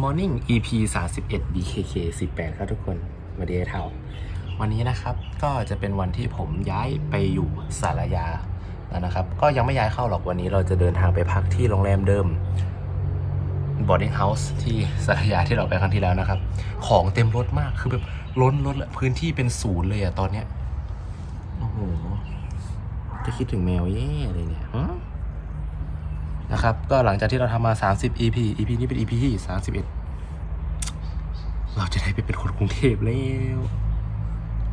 Morning EP 31 BKK 18 ครับทุกคนมาเดย์เท่าวันนี้นะครับก็จะเป็นวันที่ผมย้ายไปอยู่สารยาแล้วนะครับ ก็ยังไม่ย้ายเข้าหรอกวันนี้เราจะเดินทางไปพักที่โรงแรมเดิม boarding house ที่สารยาที่เราไปครั้งที่แล้วนะครับ ของเต็มรถมากคือแบบล้นรถละพื้นที่เป็นศูนย์เลยอะตอนเนี้ยโอ้โหจะคิดถึงแมวแย่เลยเนี่ย นะครับก็หลังจากที่เราทำมา 30 EP EP นี้เป็น EP ที่ 31 เราจะได้ไปเป็นคนกรุงเทพแล้ว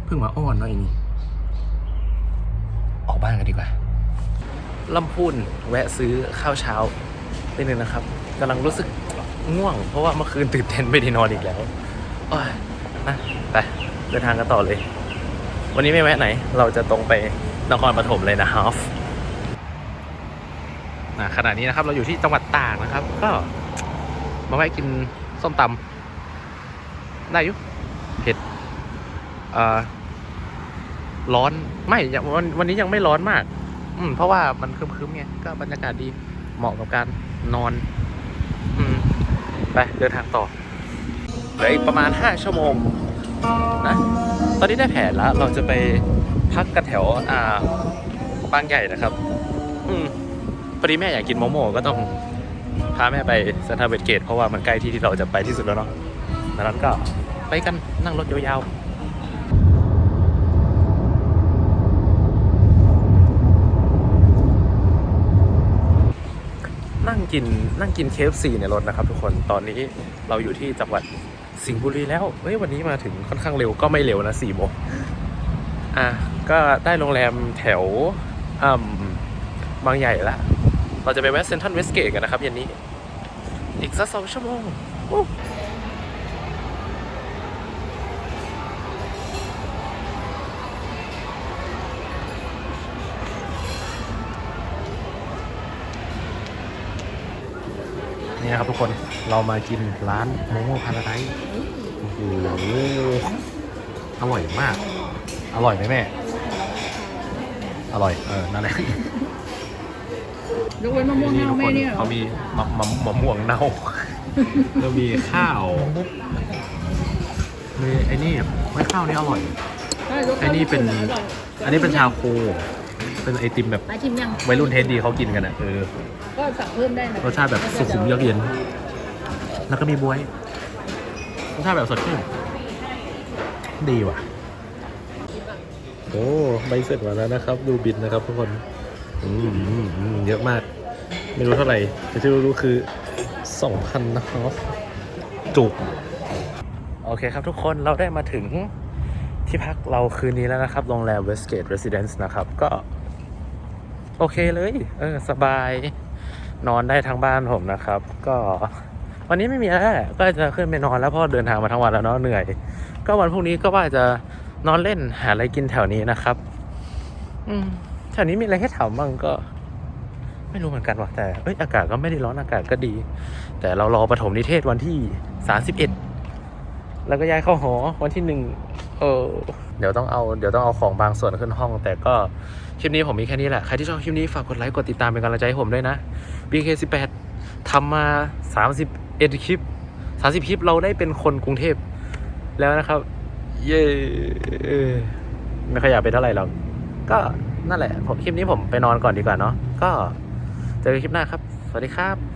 เพิ่งมาอ้อนเนาะไอ้นี่ออกบ้านกันดีกว่าลำพูนแวะซื้อข้าวเช้านิดนึงนะครับกำลังรู้สึกง่วง เพราะว่าเมื่อคืนตื่นเต้นไม่ได้นอนอีกแล้วอ้ยนะไปเดินทางกันต่อเลย วันนี้ไม่แวะไหน เราจะตรงไปนครปฐมเลยนะฮอฟ นะขณะนี้นะครับ เราอยู่ที่จังหวัดตากนะครับ ก็มาแวะกินส้มตำได้อยุเผ็ดเอ่อร้อนไม่ยังวันวันนี้ยังไม่ร้อนมาก อืมเพราะว่ามันครึ้มๆไงก็บรรยากาศดีเหมาะกับการนอน อืมไปเดินทางต่อเหลืออีกประมาณ 5 ชั่วโมงนะตอนนี้ได้แผนแล้ว เราจะไปพักกันแถวอ่าบางใหญ่นะครับ อืม พอดีแม่อยากกินโมโม่ก็ต้องพาแม่ไปเซนทรัลเวสเกตเพราะว่ามันใกล้ที่ที่เราจะไปที่สุดแล้วเนาะดังนั้นก็ไปกันนั่งรถยาวๆนั่งกินนั่งกินเคฟซีในรถนะครับทุกคนตอนนี้เราอยู่ที่จังหวัดสิงห์บุรีแล้วเฮ้ยวันนี้มาถึงค่อนข้างเร็วก็ไม่เร็วนะสี่โมงอะก็ได้โรงแรมแถวอ่ำบางใหญ่ละ เราจะไปแวะเซนทรัลเวสเกตกันนะครับเย็นนี้ อีกสักสองชั่วโมงนี่นะครับทุกคนเรามากินร้านโมโมพาราไดซ์โอ้โหอร่อยมาก อร่อยไหมแม่ อร่อย เออ นั่นแหละ ยกเว้นมะม่วงนี่เน่าทุกไม่คนเนี่ยเหรอเขามีมะมะมะม่วงเน่า แล้วมีข้าวมีไอ้นี่ไม่ข้าวนี่อร่อย ใช่ยกไอ้นี่เป็นอันนี้เป็นชาโค เป็นไอติมแบบมาชิมยังวัยรุ่นเทสดีเขากินกันอะเออก็สั่งเพิ่มได้นะรสชาติแบบสุขุมเยือกเย็น แล้วก็มีบวยรสชาติแบบสดชื่นดีว่ะ โอ้ใบเสร็จมาแล้วนะครับ ดูบินนะครับทุกคน อืมอืมอืมเยอะมาก ไม่รู้เท่าไหร่ แต่ที่รู้ๆคือ2,000นะครับจุก โอเคครับทุกคนเราได้มาถึงที่พักเราคืนนี้แล้วนะครับ โรงแรม Westgate Residence นะครับ ก็ โอเคเลย เออ สบายนอนได้ทั้งบ้านผมนะครับ ก็วันนี้ไม่มีอะไรแล้วก็จะขึ้นไปนอนแล้วเพราะเดินทางมาทั้งวันแล้วเนาะเหนื่อย ก็วันพรุ่งนี้ก็ว่าจะนอนเล่นหาอะไรกินแถวนี้นะครับ อืม ถวนี้มีอะไรให้ทำบ้างก็ ไม่รู้เหมือนกันว่ะแต่เอ้ยอากาศก็ไม่ได้ร้อนอากาศก็ดี แต่เรารอปฐมนิเทศวันที่สามสิบเอ็ดแล้วก็ย้ายเข้าหอวันที่หนึ่งเออเดี๋ยวต้องเอาเดี๋ยวต้องเอาของบางส่วนขึ้นห้อง แต่ก็คลิปนี้ผมมีแค่นี้แหละ ใครที่ชอบคลิปนี้ฝากกดไลค์กดติดตามเป็นกำลังใจให้ผมด้วยนะ BK18 ทำมา 31 คลิป 30 คลิปเราได้เป็นคนกรุงเทพแล้วนะครับ เย้ไม่ขอยากไปเท่าไหร่หรอกก็ นั่นแหละผมคลิปนี้ผมไปนอนก่อนดีกว่าเนาะก็เจอกันคลิปหน้าครับ สวัสดีครับ